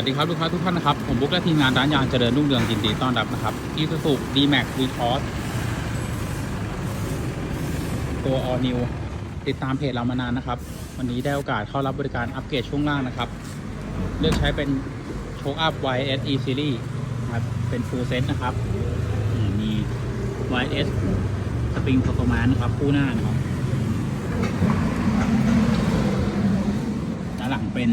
สวัสดีครับลูกค้าทุกท่านนะครับ ผมบุ๊กและทีมงานร้านยางเจริญรุ่งเรืองยินดีต้อนรับนะครับอีซูซูดีแม็กวีคอสตัว All New ติดตามเพจเรามานานนะครับ วันนี้ได้โอกาสเข้ารับบริการอัปเกรดช่วงล่างนะครับ เลือกใช้เป็นโชคอัพ YS E Series นะครับเป็น full set นะครับ มี YS Spring Performance นะครับ คู่หน้านะครับด้านหลังเป็น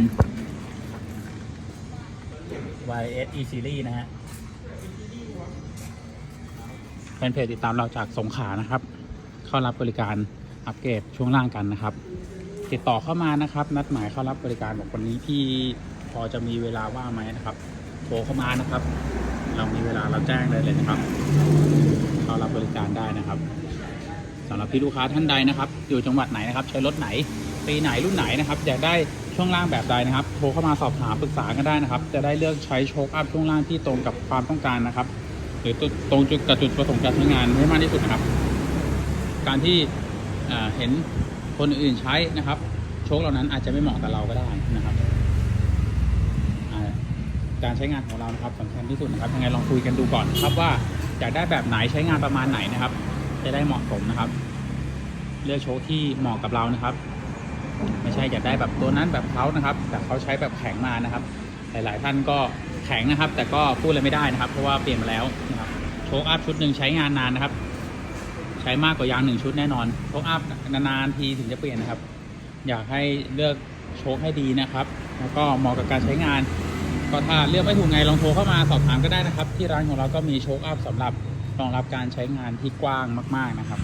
YS E Series นะฮะแฟนเพจติดตามเราจากสงขานะครับ เข้ารับบริการอัปเกรดช่วงล่างกันนะครับ ติดต่อเข้ามานะครับ นัดหมายเข้ารับบริการบอกวันนี้พี่พอจะมีเวลาว่างไหมนะครับ โทรเข้ามานะครับ เรามีเวลาเราแจ้งได้เลยนะครับ เข้ารับบริการได้นะครับสำหรับพี่ลูกค้าท่านใดนะครับ อยู่จังหวัดไหนนะครับ ใช้รถไหน ปีไหนรุ่นไหนนะครับอยากได้ช่วงล่างแบบใดนะครับ โทรเข้ามาสอบถามปรึกษากันได้นะครับ จะได้เลือกใช้โชคอัพช่วงล่างที่ตรงกับความต้องการนะครับ หรือตรงจุดกับจุดประสงค์การใช้งานให้มากที่สุดนะครับ การที่เห็นคนอื่นใช้นะครับ โชคเหล่านั้นอาจจะไม่เหมาะกับเราก็ได้นะครับการใช้งานของเรานะครับสำคัญที่สุดนะครับยังไงลองคุยกันดูก่อนครับว่าอยากได้แบบไหนใช้งานประมาณไหนนะครับ จะได้เหมาะสมนะครับ เลือกโชคที่เหมาะกับเรานะครับ ไม่ใช่อยากได้แบบตัวนั้นแบบเขานะครับ แต่เขาใช้แบบแข็งมานะครับ หลายๆ ท่านก็แข็งนะครับ แต่ก็พูดอะไรไม่ได้นะครับ เพราะว่าเปลี่ยนมาแล้วนะครับโชคอัพชุดหนึ่งใช้งานนานนะครับ ใช้มากกว่ายางหนึ่งชุดแน่นอนโชคอัพนานๆทีถึงจะเปลี่ยนนะครับ อยากให้เลือกโชคให้ดีนะครับ แล้วก็เหมาะกับการใช้งานก็ถ้าเลือกไม่ถูกไงลองโทรเข้ามาสอบถามก็ได้นะครับ ที่ร้านของเราก็มีโชคอัพสำหรับรองรับการใช้งานที่กว้างมาก ๆนะครับ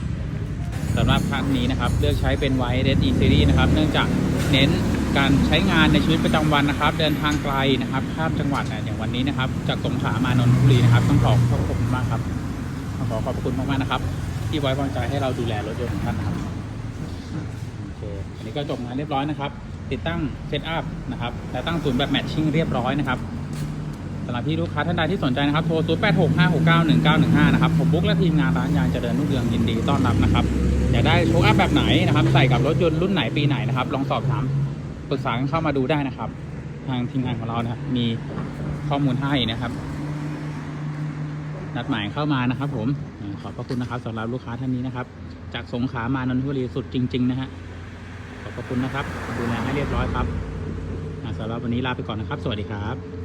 สำหรับคันนี้นะครับ เลือกใช้เป็น YS E Series นะครับ เนื่องจากเน้นการใช้งานในชีวิตประจำวันนะครับ เดินทางไกลนะครับข้ามจังหวัดนะอย่างวันนี้นะครับ จากสงขลามานนทบุรีนะครับต้องขอขอบคุณมากครับต้องขอขอบคุณมากๆนะครับ ที่ไว้วางใจให้เราดูแลรถยนต์ของท่านนะครับโอเคอันนี้ก็จบงานเรียบร้อยนะครับ ติดตั้งเซตอัพนะครับและตั้งศูนย์แบบแมทชิ่งเรียบร้อยนะครับ สำหรับพี่ลูกค้าท่านใดที่สนใจนะครับ โทร 0 8 6 5 6 9 1 9 1 5 นะครับ ผมบุ๊กและทีมงานร้านยางเจริญรุ่งเรืองยินดีต้อนรับนะครับ อยากได้โชว์อัพแบบไหนนะครับ ใส่กับรถยนต์รุ่นไหนปีไหนนะครับ ลองสอบถามปรึกษาเข้ามาดูได้นะครับ ทางทีมงานของเรานะมีข้อมูลให้นะครับ นัดหมายเข้ามานะครับ ผมเอ่อขอบพระคุณนะครับสำหรับลูกค้าท่านนี้นะครับ จากสงขลามานนทบุรีสุดจริง ๆ นะฮะ ขอบพระคุณนะครับ ดูแลให้เรียบร้อยครับสำหรับวันนี้ลาไปก่อนนะครับ สวัสดีครับ